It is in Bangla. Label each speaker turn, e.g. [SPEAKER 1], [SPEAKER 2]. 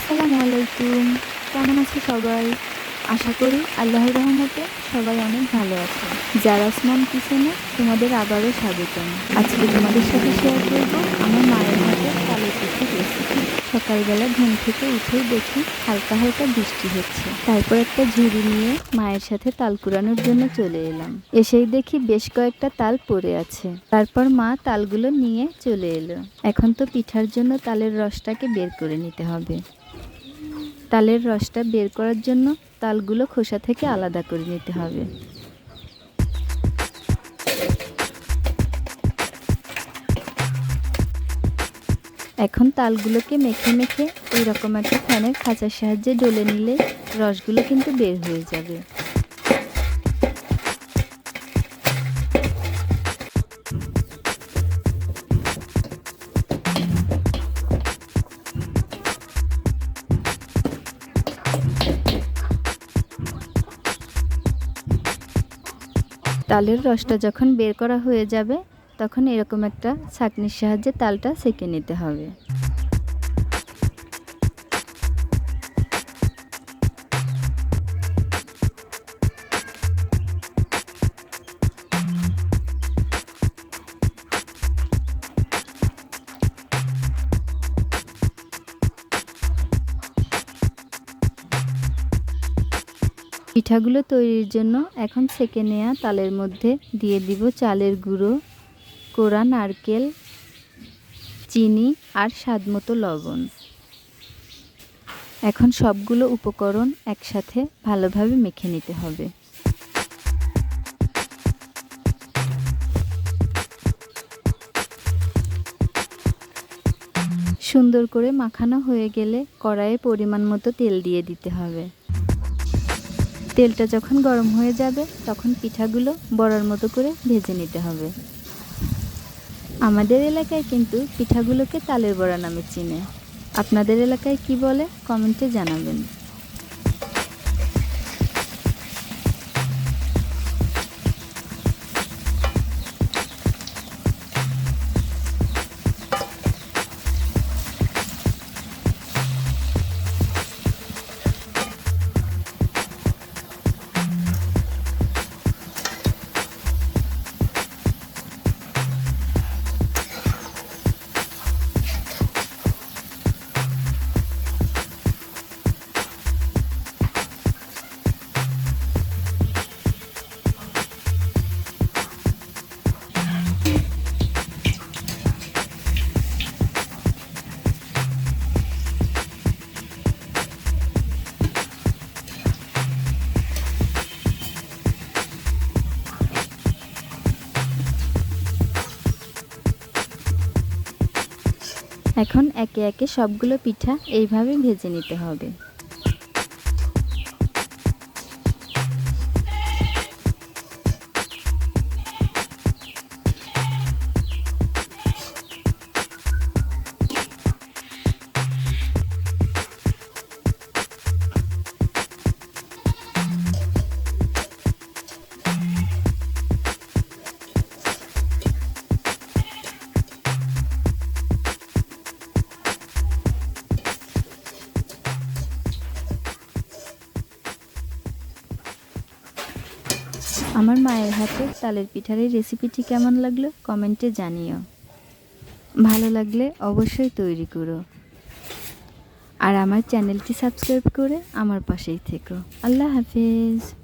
[SPEAKER 1] আসসালামু আলাইকুম। কেমন আছে সবাই? আশা করি আল্লাহর রহমতে সবাই অনেক ভালো আছে। যারা ওসমান কিচেনে তোমাদের আবারও স্বাগতম। আজকে তোমাদের সাথে শেয়ার করব আমার মায়ের হাতে তালের পিঠে রেসিপি সকালবেলা ঘুম থেকে উঠেই দেখি হালকা হালকা বৃষ্টি হচ্ছে। তারপর একটা ঝুড়ি নিয়ে মায়ের সাথে তাল কুড়ানোর জন্য চলে এলাম। এসেই দেখি বেশ কয়েকটা তাল পড়ে আছে। তারপর মা তালগুলো নিয়ে চলে এলো। এখন তো পিঠার জন্য তালের রসটাকে বের করে নিতে হবে। তালের রসটা বের করার জন্য তালগুলো খোসা থেকে আলাদা করে নিতে হবে। এখন তালগুলোকে মেখে মেখে এরকম একটা ফ্যানের খাঁচার সাহায্যে ডলে নিলে রসগুলো কিন্তু বের হয়ে যাবে। তালের রসটা যখন বের করা হয়ে যাবে, তখন এরকম একটা ছাঁকনির সাহায্যে তালটা সেঁকে নিতে হবে। পিঠাগুলো তৈরির জন্য এখন সেকে নেওয়া তালের মধ্যে দিয়ে দিব চালের গুঁড়ো কোড়া নারকেল, চিনি আর স্বাদমতো লবণ। এখন সবগুলো উপকরণ একসাথে ভালোভাবে মেখে নিতে হবে। সুন্দর করে মাখানো হয়ে গেলে কড়াইয়ে পরিমাণ মতো তেল দিয়ে দিতে হবে। তেলটা যখন গরম হয়ে যাবে, তখন পিঠাগুলো বড়ার মতো করে ভেজে নিতে হবে। আমাদের এলাকায় কিন্তু পিঠাগুলোকে তালের বড়া নামে চিনে। আপনাদের এলাকায় কি বলে? কমেন্টে জানাবেন। এখন একে একে সবগুলো পিঠা এইভাবে ভেজে নিতে হবে। আমার মায়ের হাতে তালের পিঠার এই রেসিপিটি কেমন লাগল কমেন্টে জানিও। ভালো লাগলে অবশ্যই তৈরি করো। আর আমার চ্যানেলটি সাবস্ক্রাইব করে আমার পাশেই থেকো। আল্লাহ হাফেজ।